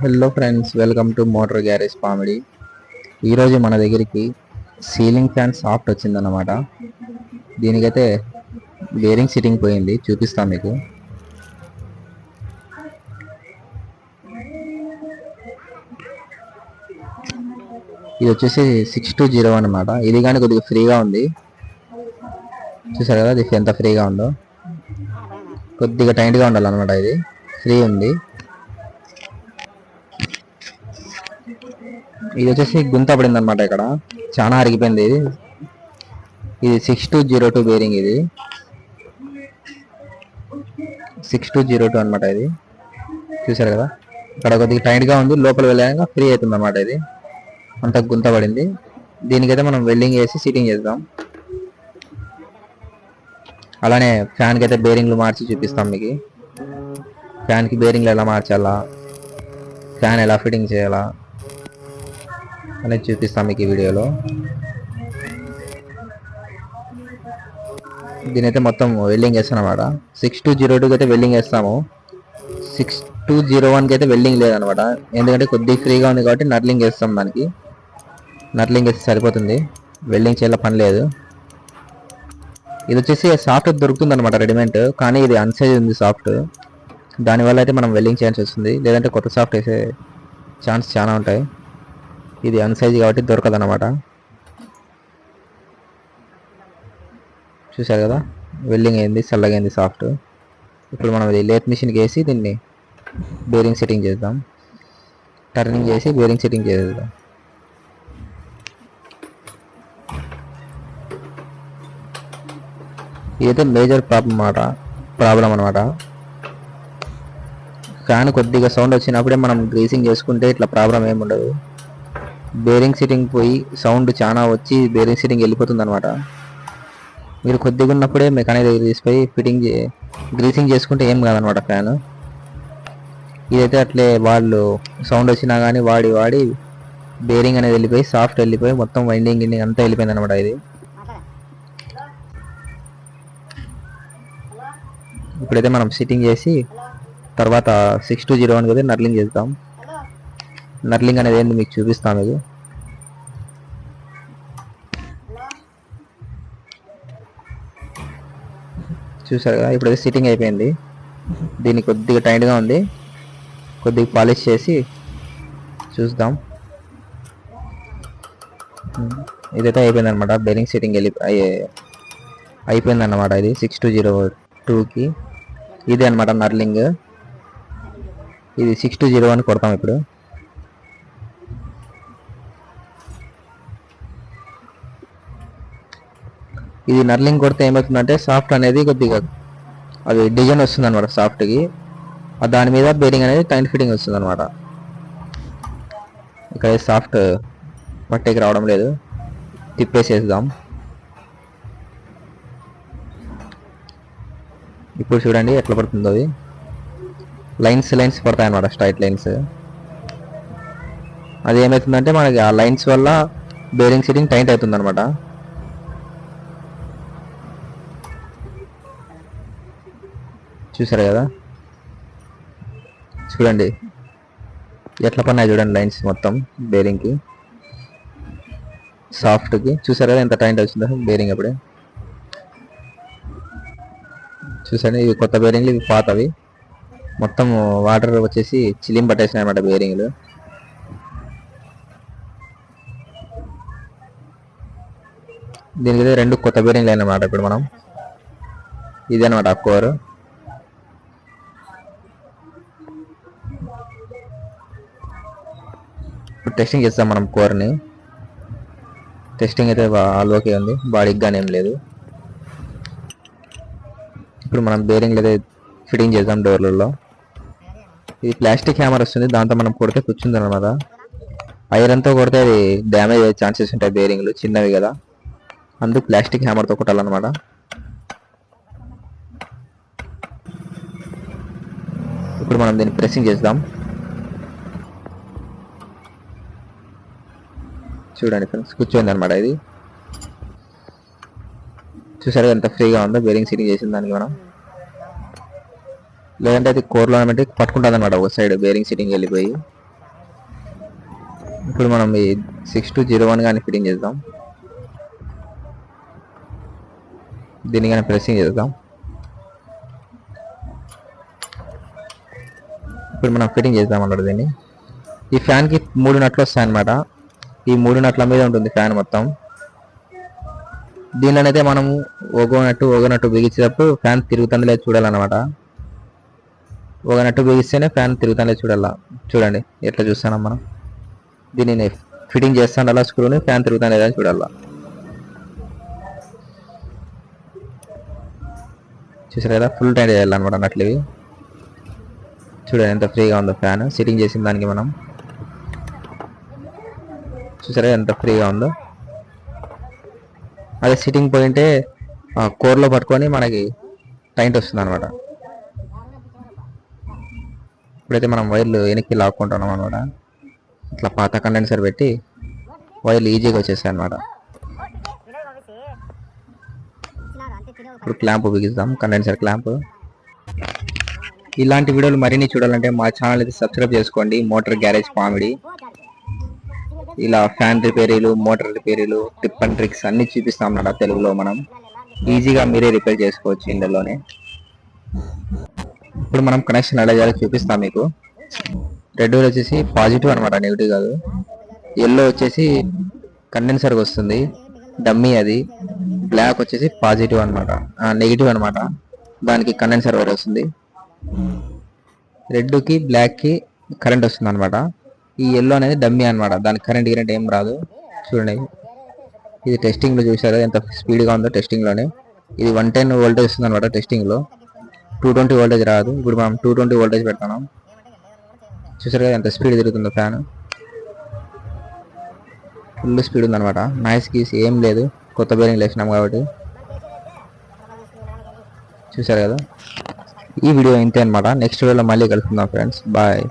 Hello friends welcome to motor garage comedy ఈరోజు మన దగ్గరికి సీలింగ్ ఫ్యాన్ సాఫ్ట్ వచ్చిందన్నమాట. దీనికైతే బేరింగ్ సిట్టింగ్ పోయింది చూపిస్తాం మీకు. ఇది వచ్చేసి సిక్స్ టూ జీరో అనమాట ఇది కానీ కొద్దిగా ఫ్రీగా ఉంది. చూసారు కదా ఇది ఎంత ఫ్రీగా ఉందో. కొద్దిగా టైట్గా ఉండాలన్నమాట ఇది. ఫ్రీ ఉంది. ఇది వచ్చేసి గుంత పడింది అనమాట ఇక్కడ. చాలా అరిగిపోయింది ఇది. ఇది six two zero two bearing ఇది. సిక్స్ టూ జీరో టూ అనమాట ఇది. చూసారు కదా? ఇక్కడ కొద్దిగా టైట్గా ఉంది. లోపల వెళ్ళాక ఫ్రీ అవుతుంది అనమాట ఇది. అంత గుంత పడింది. దీనికైతే మనం వెల్డింగ్ వేసి సీటింగ్ చేద్దాం. అలానే ఫ్యాన్కి అయితే బేరింగ్లు మార్చి చూపిస్తాం మీకు. ఫ్యాన్కి బేరింగ్లు ఎలా మార్చాలా? ఫ్యాన్ ఎలా ఫిట్టింగ్ చేయాలా? అనేది చూపిస్తాం మీకు ఈ వీడియోలో. దీనైతే మొత్తం వెల్డింగ్ వేస్తాను అనమాట సిక్స్ టూ జీరో టూకి అయితే వెల్డింగ్ వేస్తాము సిక్స్ టూ జీరో వన్కి అయితే వెల్డింగ్ లేదనమాట. ఎందుకంటే కొద్దిగా ఫ్రీగా ఉంది కాబట్టి నర్లింగ్ వేస్తాం దానికి. నర్లింగ్ వేస్తే సరిపోతుంది. వెల్డింగ్ చేయాల పని లేదు. ఇది వచ్చేసి సాఫ్ట్ దొరుకుతుంది అనమాట రెడీమేడ్ కానీ ఇది అన్సైజ్ ఉంది సాఫ్ట్ దానివల్ల అయితే మనం వెల్డింగ్ చేయాల్సి వస్తుంది. లేదంటే కొత్త సాఫ్ట్ వేసే ఛాన్స్ చాలా ఉంటాయి. ఇది అన్సైజ్ కాబట్టి దొరకదు అనమాట చూసారు కదా? వెల్డింగ్ అయింది చల్లగైంది సాఫ్ట్ ఇప్పుడు మనం ఇది లేత్ మిషన్కి వేసి దీన్ని బేరింగ్ సెట్టింగ్ చేద్దాం. టర్నింగ్ చేసి బేరింగ్ సెట్టింగ్ చేద్దాం. ఇదైతే మేజర్ ప్రాబ్లం అన్నమాట ప్రాబ్లం అనమాట ఫ్యాన్ కొద్దిగా సౌండ్ వచ్చినప్పుడే మనం గ్రీసింగ్ చేసుకుంటే ఇట్లా ప్రాబ్లం ఏమి ఉండదు. బేరింగ్ సిట్టింగ్ పోయి సౌండ్ చాలా వచ్చి బేరింగ్ సిట్టింగ్ వెళ్ళిపోతుంది అనమాట మీరు కొద్దిగా ఉన్నప్పుడే మెకానిక్ దగ్గర తీసిపోయి ఫిట్టింగ్ గ్రీసింగ్ చేసుకుంటే ఏం కాదనమాట ఫ్యాన్ ఇదైతే అట్లే వాళ్ళు సౌండ్ వచ్చినా కానీ వాడి వాడి బేరింగ్ అనేది వెళ్ళిపోయి సాఫ్ట్ వెళ్ళిపోయి మొత్తం వైండింగ్ గిండింగ్ అంతా వెళ్ళిపోయింది అనమాట ఇది. ఇప్పుడైతే మనం సిట్టింగ్ చేసి తర్వాత సిక్స్ టూ జీరో వన్ కదా నర్లింగ్ చేద్దాం. నర్లింగ్ అనేది ఏంటి మీకు చూపిస్తాను మీకు? చూసారు కదా ఇప్పుడు సిట్టింగ్ అయిపోయింది. దీన్ని కొద్దిగా టైట్గా ఉంది. కొద్దిగా పాలిష్ చేసి చూద్దాం. ఇదైతే అయిపోయింది అనమాట బెరింగ్ సిట్టింగ్ వెళ్ళి అయిపోయింది అనమాట ఇది. సిక్స్ టూ జీరో టూకి ఇది అనమాట నర్లింగ్. ఇది సిక్స్ టూ జీరో వన్ కొడతాం ఇప్పుడు. ఇది నర్లింగ్ కొడితే ఏమవుతుందంటే సాఫ్ట్ అనేది కొద్దిగా అది డిజైన్ వస్తుంది అనమాట సాఫ్ట్కి దాని మీద బేరింగ్ అనేది టైట్ ఫిట్టింగ్ వస్తుంది అనమాట ఇక్కడ సాఫ్ట్ పట్టేకి రావడం లేదు. తిప్పేసేద్దాం. ఇప్పుడు చూడండి ఎట్లా పడుతుందో అది. లైన్స్ లైన్స్ పడతాయి అనమాట స్ట్రైట్ లైన్స్. అది ఏమవుతుందంటే మనకి ఆ లైన్స్ వల్ల బేరింగ్ సిట్టింగ్ టైట్ అవుతుంది అనమాట చూసారు కదా? చూడండి. ఎట్లా పన్నాయి చూడండి లైన్స్ మొత్తం బేరింగ్కి. సాఫ్ట్కి. చూసారు కదా ఎంత టైంట్ వచ్చిందో బేరింగ్ అప్పుడే. చూసాను ఇవి కొత్త బేరింగ్లు ఇవి పాతవి. మొత్తం వాటర్ వచ్చేసి చిలిం పట్టేసినాయి అనమాట బేరింగ్లు. దీనికి రెండు కొత్త బేరింగ్లు అయినమాట ఇప్పుడు మనం. ఇదనమాట ఆ కోర్. టెస్టింగ్ చేస్తాం మనం కోర్ని టెస్టింగ్ అయితే ఆల్ ఓకే ఉంది. బాడీకి కానీ ఏం లేదు. ఇప్పుడు మనం బేరింగ్లు అయితే ఫిట్టింగ్ చేద్దాం డోర్లలో ఇది ప్లాస్టిక్ హ్యామర్ వస్తుంది. దాంతో మనం కొడితే కూర్చుంది అనమాట ఐరన్తో కొడితే అది డ్యామేజ్ అయ్యే ఛాన్సెస్ ఉంటాయి బేరింగ్లు చిన్నవి కదా. అందుకు ప్లాస్టిక్ హ్యామర్తో కొట్టాలన్నమాట. ఇప్పుడు మనం దీన్ని ప్రెస్సింగ్ చేద్దాం. చూడండి ఫ్రెండ్స్ కూర్చోంది అనమాట ఇది. చూసారు ఎంత ఫ్రీగా ఉందో బేరింగ్ సీటింగ్ చేసిన దానికి మనం. లేదంటే అది కోర్లో పెట్టి పట్టుకుంటుంది అనమాట ఒక సైడ్ బేరింగ్ సీటింగ్ వెళ్ళిపోయి. ఇప్పుడు మనం ఈ సిక్స్ టూ జీరో వన్ కానీ ఫిట్టింగ్ చేద్దాం. దీన్ని కానీ ప్రెస్సింగ్ చేద్దాం. ఇప్పుడు మనం ఫిట్టింగ్ చేద్దాం అన్నమాట దీన్ని. ఈ ఫ్యాన్కి మూడు నట్లు వస్తాయి అన్నమాట ఈ మూడు నట్ల మీద ఉంటుంది ఫ్యాన్ మొత్తం. దీనిలోనైతే మనము ఒగోనట్టు ఒగనట్టు బిగించేటప్పుడు ఫ్యాన్ తిరుగుతుందో లేదు చూడాలన్నమాట. ఒగనట్టు బిగిస్తేనే ఫ్యాన్ తిరుగుతుందో లేదు చూడాలా. చూడండి ఎట్లా చూస్తాను మనం. దీనిని ఫిట్టింగ్ చేస్తాను అలా స్క్రూని ఫ్యాన్ తిరుగుతాను లేదా చూడాలా. చూసారు కదా ఫుల్ టైట్ చేయాలన్నమాట నట్లు ఇవి చూడండి ఎంత ఫ్రీగా ఉందో ఫ్యాన్. సిట్టింగ్ చేసిన దానికి మనం. చూసారా ఎంత ఫ్రీగా ఉందో? అదే సిట్టింగ్ పోయింటే కోర్లో పట్టుకొని మనకి టైంట్ వస్తుంది అనమాట ఇప్పుడైతే మనం వైర్లు వెనక్కి లాక్కుంటున్నాం అనమాట ఇట్లా పాత కండెన్సర్ పెట్టి వైర్లు ఈజీగా వచ్చేస్తాయి అనమాట ఇప్పుడు క్లాంప్ బిగిస్తాం కండెన్సర్ క్లాంప్ ఇలాంటి వీడియోలు మరిన్ని చూడాలంటే మా ఛానల్ అయితే సబ్స్క్రైబ్ చేసుకోండి. మోటార్ గ్యారేజ్ కామెడీ ఇలా ఫ్యాన్ రిపేరీలు మోటార్ రిపేరీలు టిప్ అండ్ ట్రిక్స్ అన్ని చూపిస్తాం అన్నమాట తెలుగులో మనం. ఈజీగా మీరే రిపేర్ చేసుకోవచ్చు ఇందులోనే. ఇప్పుడు మనం కనెక్షన్ ఎలా చేయాలో చూపిస్తాం మీకు. రెడ్ వచ్చేసి పాజిటివ్ అనమాట నెగిటివ్ కాదు. ఎల్లో వచ్చేసి కండెన్సర్కి వస్తుంది. డమ్మీ అది. బ్లాక్ వచ్చేసి పాజిటివ్ అనమాట నెగిటివ్ అనమాట దానికి కండెన్సర్ వైర్ వస్తుంది. రెడ్కి బ్లాక్కి కరెంట్ వస్తుంది అనమాట ఈ ఎల్లో అనేది డమ్మీ అనమాట దానికి కరెంట్ గిరెంట్ ఏం రాదు. చూడండి. ఇది టెస్టింగ్లో చూసారు ఎంత స్పీడ్గా ఉందో టెస్టింగ్లోనే ఇది వన్ టెన్ వోల్టేజ్ వస్తుంది అనమాట టెస్టింగ్లో టూ ట్వంటీ వోల్టేజ్ రాదు. ఇప్పుడు మనం టూ ట్వంటీ వోల్టేజ్ పెడతాం చూసారు కదా ఎంత స్పీడ్ తిరుగుతుందో ఫ్యాన్ ఫుల్ స్పీడ్ ఉందనమాట నాయిస్ గీస్ ఏం లేదు. కొత్త బేరింగ్ వేసినాం కాబట్టి. చూసారు కదా? ఈ వీడియో ఇంతే అనమాట నెక్స్ట్ వీడియోలో మళ్ళీ కలుసుకుందాం ఫ్రెండ్స్ బాయ్